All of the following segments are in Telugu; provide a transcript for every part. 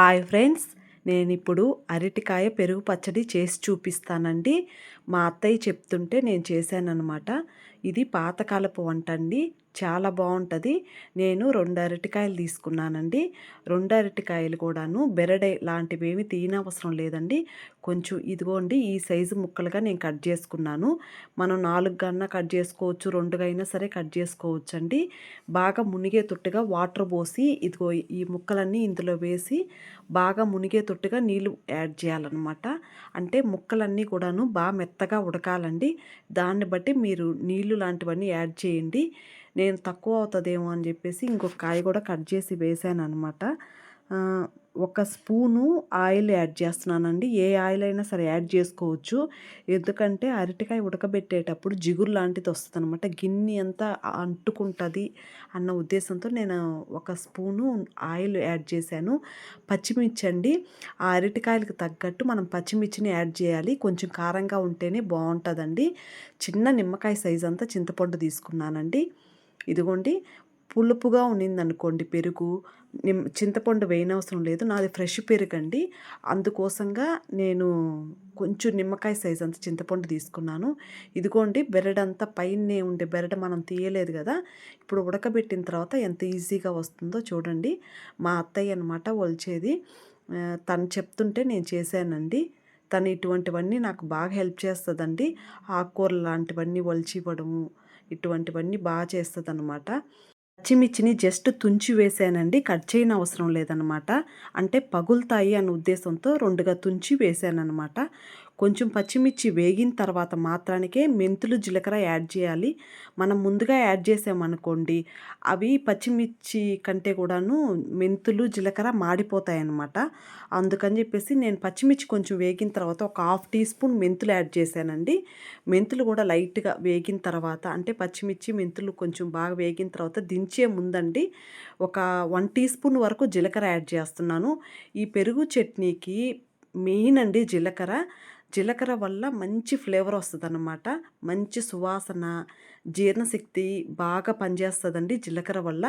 హాయ్ ఫ్రెండ్స్ నేను ఇప్పుడు అరటికాయ పెరుగు పచ్చడి చేసి చూపిస్తానండి. మా అత్తయ్య చెప్తుంటే నేను చేశానన్నమాట. ఇది పాతకాలపు వంట అండి. చాలా బాగుంటుంది. నేను రెండు అరటికాయలు తీసుకున్నానండి. రెండు అరటికాయలు కూడాను బెరడే లాంటివి ఏమి తీయనవసరం లేదండి. కొంచెం ఇదిగోండి ఈ సైజు ముక్కలుగా నేను కట్ చేసుకున్నాను. మనం నాలుగు గన్న కట్ చేసుకోవచ్చు రెండుగా అయినా సరే కట్ చేసుకోవచ్చు అండి బాగా మునిగేటట్టుగా వాటర్ పోసి ఇదిగో ఈ ముక్కలన్నీ ఇందులో వేసి బాగా మునిగే తొట్టుగా నీళ్ళు యాడ్ చేయాలన్నమాట. అంటే ముక్కలన్నీ కూడాను బాగా మెత్తగా ఉడకాలండి. దాన్ని బట్టి మీరు నీళ్ళు లాంటివన్నీ యాడ్ చేయండి. నేను తక్కువ అవుతుందేమో అని చెప్పేసి ఇంకొక కాయ కూడా కట్ చేసి వేసాను అనమాట ఒక స్పూను ఆయిల్ యాడ్ చేస్తున్నానండి. ఏ ఆయిల్ అయినా సరే యాడ్ చేసుకోవచ్చు. ఎందుకంటే అరటికాయ ఉడకబెట్టేటప్పుడు జిగురు లాంటిది వస్తుంది అనమాట గిన్నె అంతా అంటుకుంటుంది అన్న ఉద్దేశంతో నేను ఒక స్పూను ఆయిల్ యాడ్ చేశాను. పచ్చిమిర్చి అండి. ఆ అరటికాయలకు తగ్గట్టు మనం పచ్చిమిర్చిని యాడ్ చేయాలి. కొంచెం కారంగా ఉంటేనే బాగుంటుందండి. చిన్న నిమ్మకాయ సైజ్ అంతా చింతపండు తీసుకున్నానండి. ఇదిగోండి. పులుపుగా ఉన్నిందనుకోండి పెరుగు నిమ్ చింతపండు వేయనవసరం లేదు. నాది ఫ్రెష్ పెరుగు అండి అందుకోసంగా నేను కొంచెం నిమ్మకాయ సైజ్ అంత చింతపండు తీసుకున్నాను. ఇదిగోండి బెరడంతా పైనే ఉండే బెరడ మనం తీయలేదు కదా. ఇప్పుడు ఉడకబెట్టిన తర్వాత ఎంత ఈజీగా వస్తుందో చూడండి. మా అత్తయ్య అనమాట ఒలిచేది. తను చెప్తుంటే నేను చేశానండి. తను ఇటువంటివన్నీ నాకు బాగా హెల్ప్ చేస్తుందండి. ఆకుకూరలు లాంటివన్నీ ఒలిచి ఇవ్వడము ఇటువంటివన్నీ బాగా చేస్తుంది అనమాట పచ్చిమిర్చిని జస్ట్ తుంచి వేసానండి. కట్ చేయని అవసరం లేదనమాట అంటే పగులుతాయి అనే ఉద్దేశంతో రెండుగా తుంచి వేసానమాట కొంచెం పచ్చిమిర్చి వేగిన తర్వాత మాత్రానికే మెంతులు జీలకర్ర యాడ్ చేయాలి. మనం ముందుగా యాడ్ చేసామనుకోండి అవి పచ్చిమిర్చి కంటే కూడాను మెంతులు జీలకర్ర మాడిపోతాయి అన్నమాట అందుకని చెప్పేసి నేను పచ్చిమిర్చి కొంచెం వేగిన తర్వాత ఒక హాఫ్ టీ స్పూన్ మెంతులు యాడ్ చేశానండి. మెంతులు కూడా లైట్గా వేగిన తర్వాత అంటే పచ్చిమిర్చి మెంతులు కొంచెం బాగా వేగిన తర్వాత దించే ముందండి ఒక వన్ టీ స్పూన్ వరకు జీలకర్ర యాడ్ చేస్తున్నాను. ఈ పెరుగు చట్నీకి మెయిన్ అండి జీలకర్ర. జీలకర్ర వల్ల మంచి ఫ్లేవర్ వస్తుంది అన్నమాట మంచి సువాసన జీర్ణశక్తి బాగా పనిచేస్తుందండి జీలకర్ర వల్ల.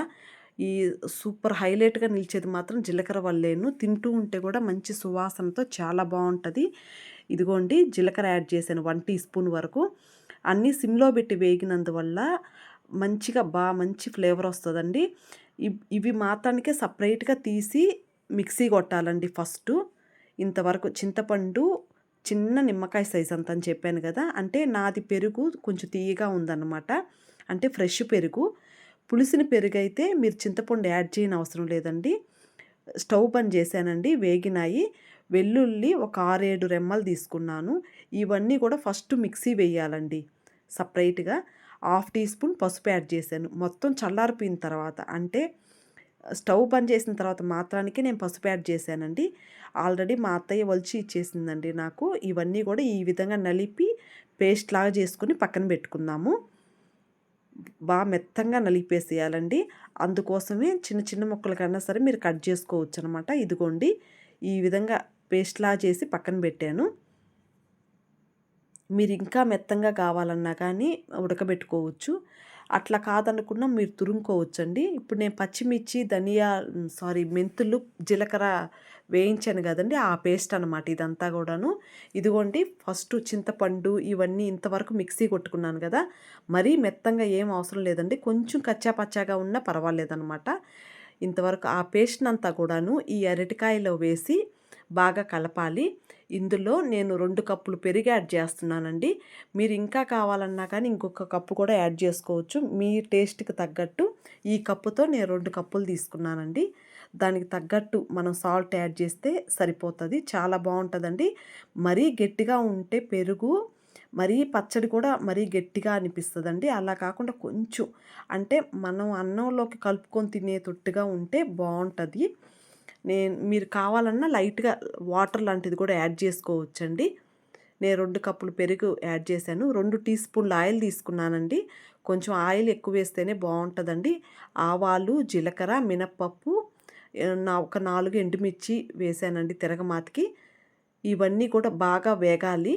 ఈ సూపర్ హైలైట్గా నిలిచేది మాత్రం జీలకర్ర వల్లేను. తింటూ ఉంటే కూడా మంచి సువాసనతో చాలా బాగుంటుంది. ఇదిగోండి జీలకర్ర యాడ్ చేశాను వన్ టీ స్పూన్ వరకు. అన్నీ సిమ్లో పెట్టి వేగినందువల్ల మంచిగా బాగా మంచి ఫ్లేవర్ వస్తుందండి. ఇవి మాత్రానికే సపరేట్గా తీసి మిక్సీ కొట్టాలండి ఫస్ట్. ఇంతవరకు చింతపండు చిన్న నిమ్మకాయ సైజ్ అంత అని చెప్పాను కదా అంటే నాది పెరుగు కొంచెం తీయగా ఉందన్నమాట. అంటే ఫ్రెష్ పెరుగు. పులిసిన పెరుగు అయితే మీరు చింతపండు యాడ్ చేయని అవసరం లేదండి. స్టవ్ పని చేశానండి వేగినాయి. వెల్లుల్లి ఒక ఆరేడు రెమ్మలు తీసుకున్నాను. ఇవన్నీ కూడా ఫస్ట్ మిక్సీ వేయాలండి సపరేట్గా. హాఫ్ టీ స్పూన్ పసుపు యాడ్ చేశాను. మొత్తం చల్లారిపోయిన తర్వాత అంటే స్టవ్ బంద్ చేసిన తర్వాత మాత్రానికి నేను పసుపు యాడ్ చేశానండి. ఆల్రెడీ మా అత్తయ్య వలిచి ఇచ్చేసిందండి నాకు. ఇవన్నీ కూడా ఈ విధంగా నలిపి పేస్ట్ లాగా చేసుకుని పక్కన పెట్టుకున్నాము బాగా మెత్తంగా నలిపేసేయాలండి. అందుకోసమే చిన్న చిన్న ముక్కల కన్నా సరే మీరు కట్ చేసుకోవచ్చు అనమాట ఇదిగోండి ఈ విధంగా పేస్ట్లా చేసి పక్కన పెట్టాను. మీరు ఇంకా మెత్తంగా కావాలన్నా కానీ ఉడకబెట్టుకోవచ్చు. అట్లా కాదనుకున్నా మీరు తురుముకోవచ్చండి. ఇప్పుడు నేను పచ్చిమిర్చి ధనియా సారీ మెంతులు జీలకర్ర వేయించాను కదండి. ఆ పేస్ట్ అనమాట ఇదంతా కూడాను. ఇదిగోండి ఫస్ట్ చింతపండు ఇవన్నీ ఇంతవరకు మిక్సీ కొట్టుకున్నాను కదా. మరీ మెత్తంగా ఏం అవసరం లేదండి. కొంచెం కచ్చా పచ్చాగా ఉన్నా పర్వాలేదనమాట ఇంతవరకు ఆ పేస్ట్ అంతా కూడాను ఈ అరటికాయలో వేసి బాగా కలపాలి. ఇందులో నేను రెండు కప్పులు పెరిగి యాడ్ చేస్తున్నానండి. మీరు ఇంకా కావాలన్నా కానీ ఇంకొక కప్పు కూడా యాడ్ చేసుకోవచ్చు. మీ టేస్ట్కి తగ్గట్టు ఈ కప్పుతో నేను రెండు కప్పులు తీసుకున్నానండి. దానికి తగ్గట్టు మనం సాల్ట్ యాడ్ చేస్తే సరిపోతుంది. చాలా బాగుంటుందండి. మరీ గట్టిగా ఉంటే పెరుగు మరీ పచ్చడి కూడా మరీ గట్టిగా అనిపిస్తుందండి. అలా కాకుండా కొంచెం అంటే మనం అన్నంలోకి కలుపుకొని తినే తొట్టుగా ఉంటే బాగుంటుంది. నేను మీరు కావాలన్నా లైట్గా వాటర్ లాంటిది కూడా యాడ్ చేసుకోవచ్చండి. నేను రెండు కప్పులు పెరుగు యాడ్ చేశాను. రెండు టీ స్పూన్లు ఆయిల్ తీసుకున్నానండి. కొంచెం ఆయిల్ ఎక్కువ వేస్తేనే బాగుంటుందండి ఆవాలు జీలకర్ర మినప్పప్పు నా ఒక నాలుగు ఎండుమిర్చి వేసానండి తిరగమాతకి. ఇవన్నీ కూడా బాగా వేగాలి.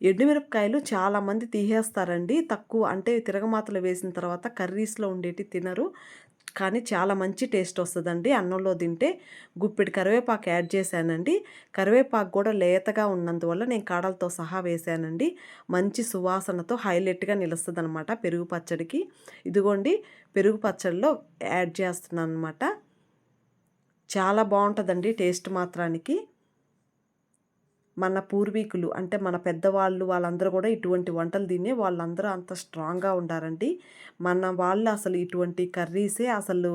ఎండుమిరపకాయలు చాలామంది తీసేస్తారండి. తక్కువ అంటే తిరగమాతలు వేసిన తర్వాత కర్రీస్లో ఉండేటి తినరు. కానీ చాలా మంచి టేస్ట్ వస్తుందండి. అన్నంలో తింటే గుప్పెడు కరివేపాకు యాడ్ చేశానండి. కరివేపాకు కూడా లేతగా ఉన్నందువల్ల నేను కాడలతో సహా వేశానండి. మంచి సువాసనతో హైలైట్గా నిలుస్తుంది అనమాట పెరుగు పచ్చడికి. ఇదిగోండి పెరుగు పచ్చడిలో యాడ్ చేస్తున్నాను అనమాట చాలా బాగుంటుందండి టేస్ట్ మాత్రానికి. మన పూర్వీకులు అంటే మన పెద్దవాళ్ళు వాళ్ళందరూ కూడా ఇటువంటి వంటలు తినే వాళ్ళందరూ అంత స్ట్రాంగ్గా ఉండారండి. మన వాళ్ళు అసలు ఇటువంటి కర్రీసే అసలు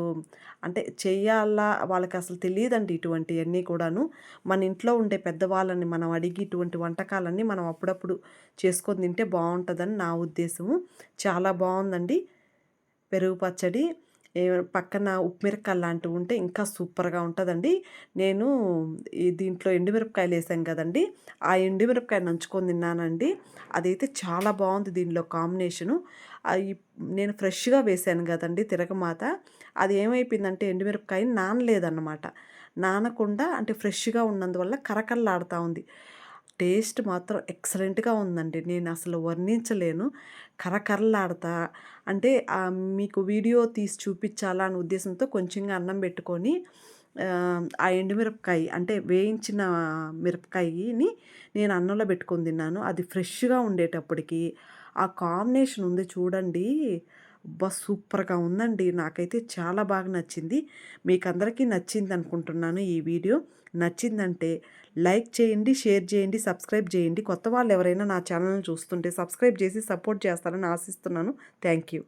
అంటే చేయాలా వాళ్ళకి అసలు తెలియదండి ఇటువంటివన్నీ కూడాను. మన ఇంట్లో ఉండే పెద్దవాళ్ళని మనం అడిగి ఇటువంటి వంటకాలన్నీ మనం అప్పుడప్పుడు చేసుకొని తింటే బాగుంటుందని నా ఉద్దేశము. చాలా బాగుందండి. పెరుగు పచ్చడి. పక్కన ఉప్పుమిరపకాయలు లాంటివి ఉంటే ఇంకా సూపర్గా ఉంటుందండి. నేను దీంట్లో ఎండుమిరపకాయలు వేసాం కదండి ఆ ఎండుమిరపకాయ నంచుకొని తిన్నానండి. అదైతే చాలా బాగుంది దీనిలో కాంబినేషను. నేను ఫ్రెష్గా వేసాను కదండి తిరగమాత. అది ఏమైపోయిందంటే ఎండుమిరపకాయ నానలేదన్నమాట. నానకుండా అంటే ఫ్రెష్గా ఉన్నందువల్ల కరకల్లాడుతూ ఉంది. టేస్ట్ మాత్రం ఎక్సలెంట్గా ఉందండి. నేను అసలు వర్ణించలేను. కరకరలాడతా అంటే మీకు వీడియో తీసి చూపించాలా అనే ఉద్దేశంతో కొంచెంగా అన్నం పెట్టుకొని ఆ ఎండుమిరపకాయ అంటే వేయించిన మిరపకాయని నేను అన్నంలో పెట్టుకొని తిన్నాను. అది ఫ్రెష్గా ఉండేటప్పటికి ఆ కాంబినేషన్ ఉంది చూడండి. అబ్బా! సూపర్గా ఉందండి. నాకైతే చాలా బాగా నచ్చింది. మీకు అందరికీ నచ్చింది అనుకుంటున్నాను ఈ వీడియో. నచ్చిందంటే లైక్ చేయండి షేర్ చేయండి సబ్స్క్రైబ్ చేయండి. కొత్త వాళ్ళు ఎవరైనా నా ఛానల్ని చూస్తుంటే సబ్స్క్రైబ్ చేసి సపోర్ట్ చేస్తారని ఆశిస్తున్నాను. Thank you.